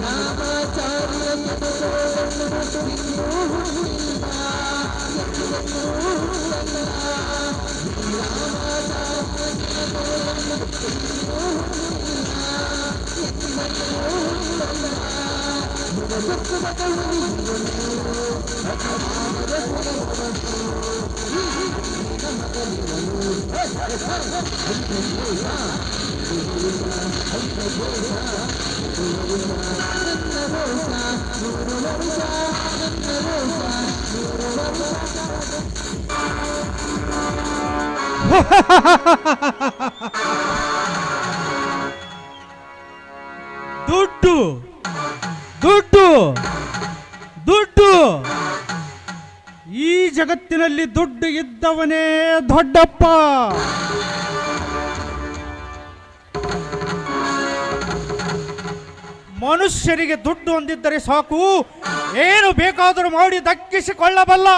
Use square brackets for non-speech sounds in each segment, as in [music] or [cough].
Brava. Ha ha ha ha ha ha! ದುಡ್ಡು. ದುಡ್ಡು. ದುಡ್ಡು. ಈ ಜಗತ್ತಿನಲ್ಲಿ ದುಡ್ಡು ಇದ್ದವನೇ ದೊಡ್ಡಪ್ಪ. ಮನುಷ್ಯರಿಗೆ ದುಡ್ಡು ಹೊಂದಿದ್ದರೆ ಸಾಕು. ಏನು ಬೇಕಾದರೂ ಮಾಡಿ ದಕ್ಕಿಸಿಕೊಳ್ಳಬಲ್ಲ.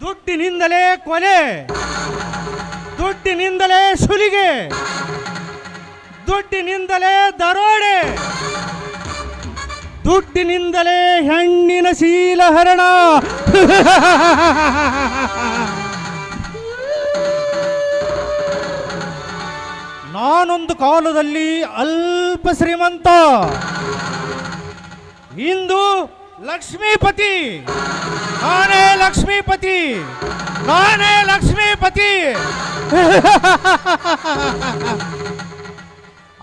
ದುಡ್ಡಿನಿಂದಲೇ ಕೊಲೆ ದುಡ್ಡಿನಿಂದಲೇ ಸುಲಿಗೆ, ದುಡ್ಡಿನಿಂದಲೇ ದರೋಡೆ, ದುಡ್ಡಿನಿಂದಲೇ ಹೆಣ್ಣಿನ ಶೀಲಹರಣ ನಾನೊಂದು ಕಾಲದಲ್ಲಿ ಅಲ್ಪ ಶ್ರೀಮಂತ, ಇಂದು ಲಕ್ಷ್ಮೀಪತಿ, ನಾನೇ ಲಕ್ಷ್ಮೀಪತಿ. ನಾನೇ ಲಕ್ಷ್ಮೀಪತಿ.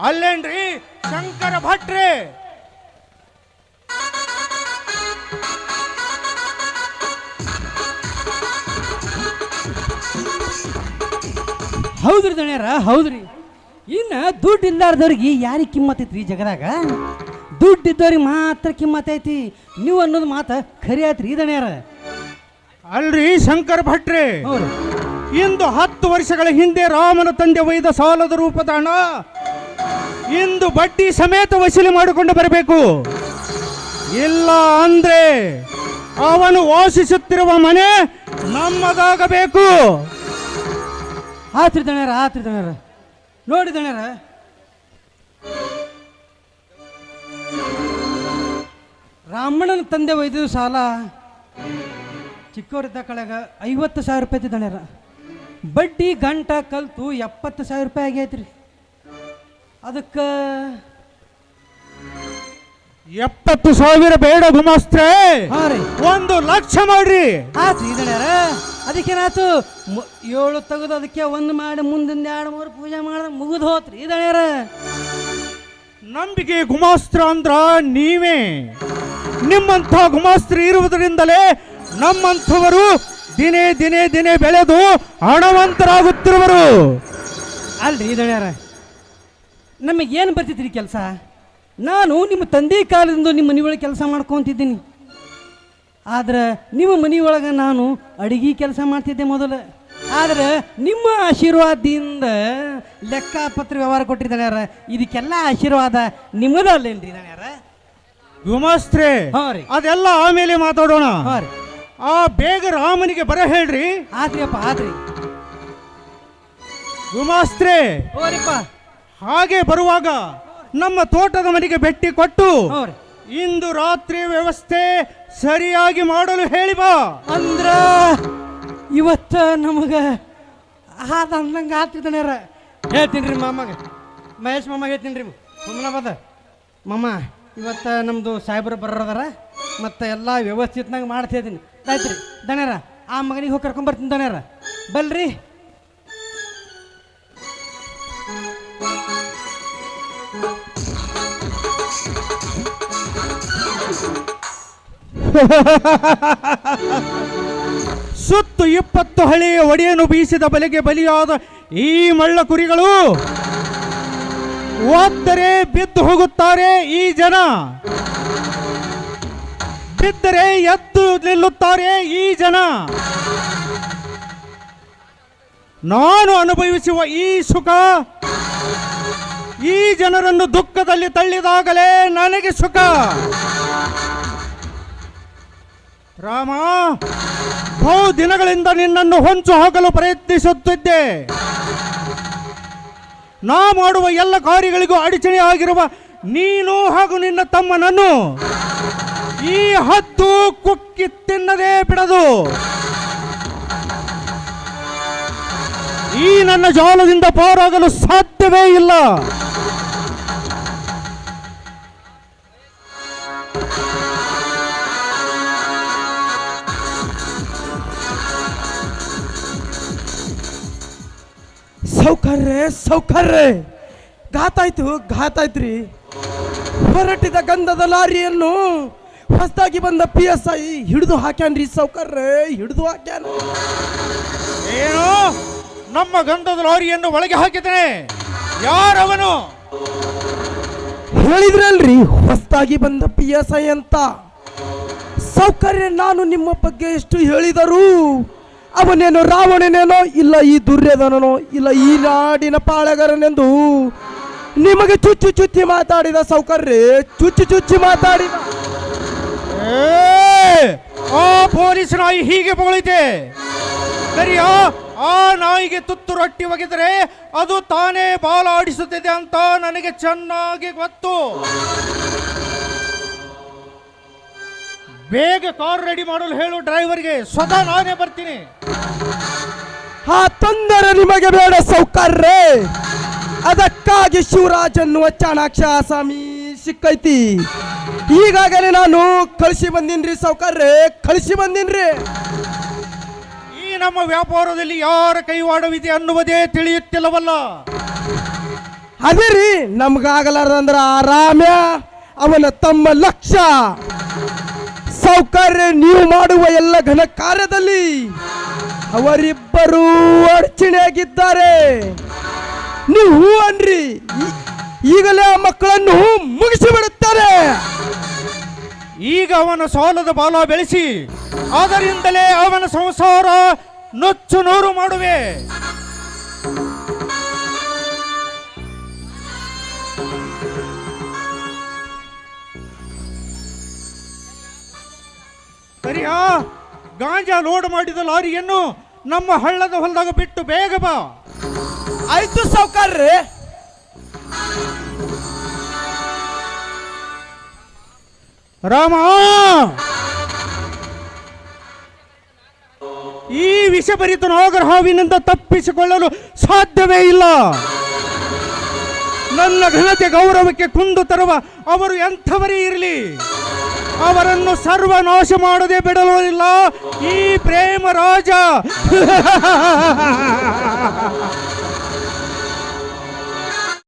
ಅಲ್ಲೇನ್ರಿ? ಶಂಕರ ಭಟ್ರೆ. ಹೌದ್ರಿ ದಣ್ಯಾರ, ಹೌದ್ರಿ. ಇನ್ನ ದುಡ್ಡು ಇಲ್ಲಾರ್ದವ್ರಿಗೆ ಯಾರಿಗೆ ಕಿಮ್ಮತ್ ಐತ್ರಿ ಈ ಜಗದಾಗ? ದುಡ್ಡು ಇದ್ದವ್ರಿಗೆ ಮಾತ್ರ ಕಿಮ್ಮತ್ತೈತಿ ನೀವು ಅನ್ನೋದು ಮಾತು ಖರಿ ಆಯ್ತ್ರಿ ದಣ್ಯಾರ. ಅಲ್ರಿ ಶಂಕರ ಭಟ್ರೆ. ಇಂದು ಹತ್ತು ವರ್ಷಗಳ ಹಿಂದೆ ರಾಮನ ತಂದೆ ಒಯ್ದ ಸಾಲದ ರೂಪದ ಹಣ ಇಂದು ಬಡ್ಡಿ ಸಮೇತ ವಸೂಲಿ ಮಾಡಿಕೊಂಡು ಬರಬೇಕು. ಇಲ್ಲ ಅಂದ್ರೆ ಅವನು ವಾಸಿಸುತ್ತಿರುವ ಮನೆ ನಮ್ಮದಾಗಬೇಕು. ಆತ್ರಿ ದಣ್ಯಾರ ಆತ್ರಿ ದಣ್ಯಾರ ನೋಡಿ ದಣ್ಯಾರ ರಾಮಣ್ಣನ ತಂದೆ ಒಯ್ದ ಸಾಲ ಚಿಕ್ಕವರಿದ್ದ ಕಳೆಗ ಐವತ್ತು ಸಾವಿರ ರೂಪಾಯಿ ಐತಿ ದಣ್ಯಾರ ಬಡ್ಡಿ ಗಂಟ ಕಲ್ತು ಎಪ್ಪತ್ತು ಸಾವಿರ ರೂಪಾಯಿ ಆಗೈತ್ರಿ. ಅದಕ್ಕೆ ಎಪ್ಪತ್ತು ಸಾವಿರ ಬೇಡ ಗುಮಾಸ್ತ್ರೆ. ಒಂದು ಲಕ್ಷ ಮಾಡ್ರಿ. ಆತು ಇದಣ್ಯಾರ ಅದಕ್ಕೇನಾತು ಮ- ಏಳು ತೆಗೆದು ಅದಕ್ಕೆ ಒಂದು ಮಾಡಿ ಮುಂದಿಂದ ಎರಡು ಮೂರು ಪೂಜೆ ಮಾಡಿದ್ರೆ ಮುಗಿದು ಹೋತ್ರಿ ಇದಣ್ಯಾರ ನಂಬಿಕೆ ಗುಮಾಸ್ತ್ರ ಅಂದ್ರ ನೀವೇ. ನಿಮ್ಮಂಥ ಗುಮಾಸ್ತ್ರ ಇರುವುದರಿಂದಲೇ ನಮ್ಮಂಥವರು ದಿನೇ ದಿನೇ ದಿನೇ ಬೆಳೆದು ಹಣವಂತರಾಗುತ್ತಿರುವರು ಅಲ್ರಿ ಇದಣ್ಯಾರ ನಮಗೇನು ಬರ್ತಿದ್ರಿ ಕೆಲಸ? ನಾನು ನಿಮ್ಮ ತಂದೆ ಕಾಲದಿಂದ ನಿಮ್ಮ ಮನೆಯೊಳಗೆ ಕೆಲಸ ಮಾಡ್ಕೊತಿದ್ದೀನಿ. ಆದ್ರೆ ನಿಮ್ಮ ಮನೆಯೊಳಗೆ ನಾನು ಅಡಿಗೆ ಕೆಲಸ ಮಾಡ್ತಿದ್ದೆ ಮೊದಲು. ಆದ್ರೆ ನಿಮ್ಮ ಆಶೀರ್ವಾದದಿಂದ ಲೆಕ್ಕಪತ್ರ ವ್ಯವಹಾರ ಕೊಟ್ಟಿದ್ದಾರೆ ಇದಕ್ಕೆಲ್ಲ ಆಶೀರ್ವಾದ ನಿಮ್ಮದಲ್ಲೇನ್ರಿ ಗುಮಾಸ್ತ್ರೆ ರೀ. ಅದೆಲ್ಲ ಆಮೇಲೆ ಮಾತಾಡೋಣ. ಹಾಂ ರೀ. ಆ ಬೇಗ ರಾಮನಿಗೆ ಬರ ಹೇಳ್ರಿ. ಆದ್ರಿಯಪ್ಪ ಅಪ್ಪ ಆತ್ರಿ. ಗುಮಾಸ್ತ್ರೆ ಹೋರಿಪ್ಪ. ಹಾಗೆ ಬರುವಾಗ ನಮ್ಮ ತೋಟದ ಮನೆಗೆ ಭೇಟಿ ಕೊಟ್ಟು ಇಂದು ರಾತ್ರಿ ವ್ಯವಸ್ಥೆ ಸರಿಯಾಗಿ ಮಾಡಲು ಹೇಳಿ ಬಾ. ಅಂದ್ರ ಇವತ್ತ ನಮಗ ಆದ ಅಂದಂಗ ಆತಿದ್ದಾರ ಹೇಳ್ತೀನಿ ರೀ ಮಾಮಗೆ. ಮಹೇಶ್ ಮಾಮ ಹೇಳ್ತೀನಿ ರೀ ಬದ ಮಾಮ ಇವತ್ತ ನಮ್ದು ಸಾಹೇಬ್ರು ಬರೋದಾರ ಮತ್ತೆ ಎಲ್ಲ ವ್ಯವಸ್ಥಿತನಾಗ ಮಾಡ್ತಾ ಇದ್ದೀನಿ ಆಯ್ತು ರೀ ಆ ಮಗನಿಗೆ ಹೋಗಿ ಕರ್ಕೊಂಬರ್ತೀನಿ ದಣ್ಯರ. ಬಲ್ರಿ. ಸುತ್ತು ಇಪ್ಪತ್ತು ಹಳೆಯ ಒಡೆಯನ್ನು ಬೀಸಿದ ಬಲೆಗೆ ಬಲಿಯಾದ ಈ ಮಳ್ಳ ಕುರಿಗಳು ಒದ್ದರೆ ಬಿದ್ದು ಹೋಗುತ್ತಾರೆ ಈ ಜನ. ಬಿದ್ದರೆ ಎದ್ದು ನಿಲ್ಲುತ್ತಾರೆ ಈ ಜನ. ನಾನು ಅನುಭವಿಸುವ ಈ ಸುಖ, ಈ ಜನರನ್ನು ದುಃಖದಲ್ಲಿ ತಳ್ಳಿದಾಗಲೇ ನನಗೆ ಸುಖ. ರಾಮ, ಬಹು ದಿನಗಳಿಂದ ನಿನ್ನನ್ನು ಹೊಂಚು ಹಾಕಲು ಪ್ರಯತ್ನಿಸುತ್ತಿದ್ದೆ. ನಾ ಮಾಡುವ ಎಲ್ಲ ಕಾರ್ಯಗಳಿಗೂ ಅಡಚಣೆ ಆಗಿರುವ ನೀನು ಹಾಗೂ ನಿನ್ನ ತಮ್ಮನನ್ನು. ಈ ಹದ್ದು ಕುಕ್ಕಿ ತಿನ್ನದೇ ಬಿಡದು. ಈ ನನ್ನ ಜಾಲದಿಂದ ಪಾರಾಗಲು ಸಾಧ್ಯವೇ ಇಲ್ಲ. ಸೌಕರ್ಯ ಸೌಕರ್ಯ. ಘಾತಾಯ್ತು ಘಾತಾಯ್ತ್ರಿ ಹೊರಟಿದ ಗಂಧದ ಲಾರಿಯನ್ನು ಹೊಸದಾಗಿ ಬಂದ ಪಿ ಎಸ್ ಐ ಹಿಡಿದು ಹಾಕ್ಯಾನ್ರಿ ಸೌಕರ್ಯ ಹಿಡಿದು ಹಾಕ್ಯಾನ. ಏನು? ನಮ್ಮ ಗಂಧದ ಲಾರಿಯನ್ನು ಒಳಗೆ ಹಾಕಿದ್ದೇನೆ ಯಾರವನು? ಹೇಳಿದ್ರಲ್ರಿ ಹೊಸದಾಗಿ ಬಂದ ಪಿ ಎಸ್ ಐ ಅಂತ. ಸೌಕರ್ಯ ನಾನು ನಿಮ್ಮ ಬಗ್ಗೆ ಎಷ್ಟು ಹೇಳಿದರು ಅವನೇನೋ ರಾವಣನೇನೋ ಇಲ್ಲ ಈ ದುರ್ಯೋಧನನೋ ಇಲ್ಲ ಈ ನಾಡಿನ ಪಾಳೆಗಾರನೆಂದು ನಿಮಗೆ ಚುಚ್ಚು ಚುಚ್ಚಿ ಮಾತಾಡಿದ ಸೌಕರ್ಯ ಚುಚ್ಚು ಚುಚ್ಚಿ ಮಾತಾಡಿದ. ಆ ಪೊಲೀಸ್ ನಾಯಿ ಹೀಗೆ ಬೊಗಳಿತೆ. ಸರಿಯಾ ಆ ನಾಯಿಗೆ ತುತ್ತು ರೊಟ್ಟಿ ಒಗೆದರೆ ಅದು ತಾನೇ ಬಾಲ ಆಡಿಸುತ್ತಿದೆ ಅಂತ ನನಗೆ ಚೆನ್ನಾಗಿ ಗೊತ್ತು. ಬೇಗ ಕಾರ್ ರೆಡಿ ಮಾಡಲು ಹೇಳು ಡ್ರೈವರ್ಗೆ, ಸ್ವತಃ ನಾನೇ ಬರ್ತೀನಿ. ಆ ತೊಂದರೆ ನಿಮಗೆ ಬೇಡ ಸೌಕರ್ಯ. ಅದಕ್ಕಾಗಿ ಶಿವರಾಜ್ ಅನ್ನುವ ಚಾಣಾಕ್ಷ ಆಸಾಮಿ ಸಿಕ್ಕೈತಿ. ಈಗಾಗಲೇ ನಾನು ಕಳಿಸಿ ಬಂದಿನ್ರಿ ಸಾವುಕಾರ್ರೆ ಕಳಿಸಿ ಬಂದಿನ್ರಿ. ಈ ನಮ್ಮ ವ್ಯಾಪಾರದಲ್ಲಿ ಯಾರ ಕೈವಾಡವಿದೆ ಅನ್ನುವುದೇ ತಿಳಿಯುತ್ತಿಲ್ಲವಲ್ಲ. ಅದೇ ರೀ ನಮ್ಗಾಗಲಾರ್ದಂದ್ರ ಆರಾಮ್ಯ ಅವನ ತಮ್ಮ ಲಕ್ಷ. ಸೌಕರ್ಯ ನೀವು ಮಾಡುವ ಎಲ್ಲ ಘನ ಕಾರ್ಯದಲ್ಲಿ ಅವರಿಬ್ಬರೂ ಅಡಚಣೆಯಾಗಿದ್ದಾರೆ. ನೀವು ಹೂ ಅನ್ರಿ ಈಗಲೇ ಆ ಮಕ್ಕಳನ್ನು ಮುಗಿಸಿ ಬಿಡುತ್ತಾರೆ ಈಗ ಅವನ ಸಾಲದ ಬಾಲ ಬೆಳೆಸಿ ಅದರಿಂದಲೇ ಅವನ ಸಂಸಾರ ನುಚ್ಚು ನೂರು ಮಾಡುವೆ. ಸರಿಯಾ ಗಾಂಜಾ ಲೋಡ್ ಮಾಡಿದ ಲಾರಿಯನ್ನು ನಮ್ಮ ಹಳ್ಳದ ಹೊಲದಾಗ ಬಿಟ್ಟು ಬೇಗ ಬಾ. ಆಯ್ತು ಸೌಕರ್ಯ ರಾಮ! ಈ ವಿಷಭರಿತ ನಾಗರ ಹಾವಿನಿಂದ ತಪ್ಪಿಸಿಕೊಳ್ಳಲು ಸಾಧ್ಯವೇ ಇಲ್ಲ. ನನ್ನ ಘನತೆ ಗೌರವಕ್ಕೆ ಕುಂದು ತರುವ ಅವರು ಎಂಥವರೇ ಇರಲಿ. ಅವರನ್ನು ಸರ್ವನಾಶ ಮಾಡದೆ ಬಿಡಲಿಲ್ಲ ಈ ಪ್ರೇಮ ರಾಜ. [laughs]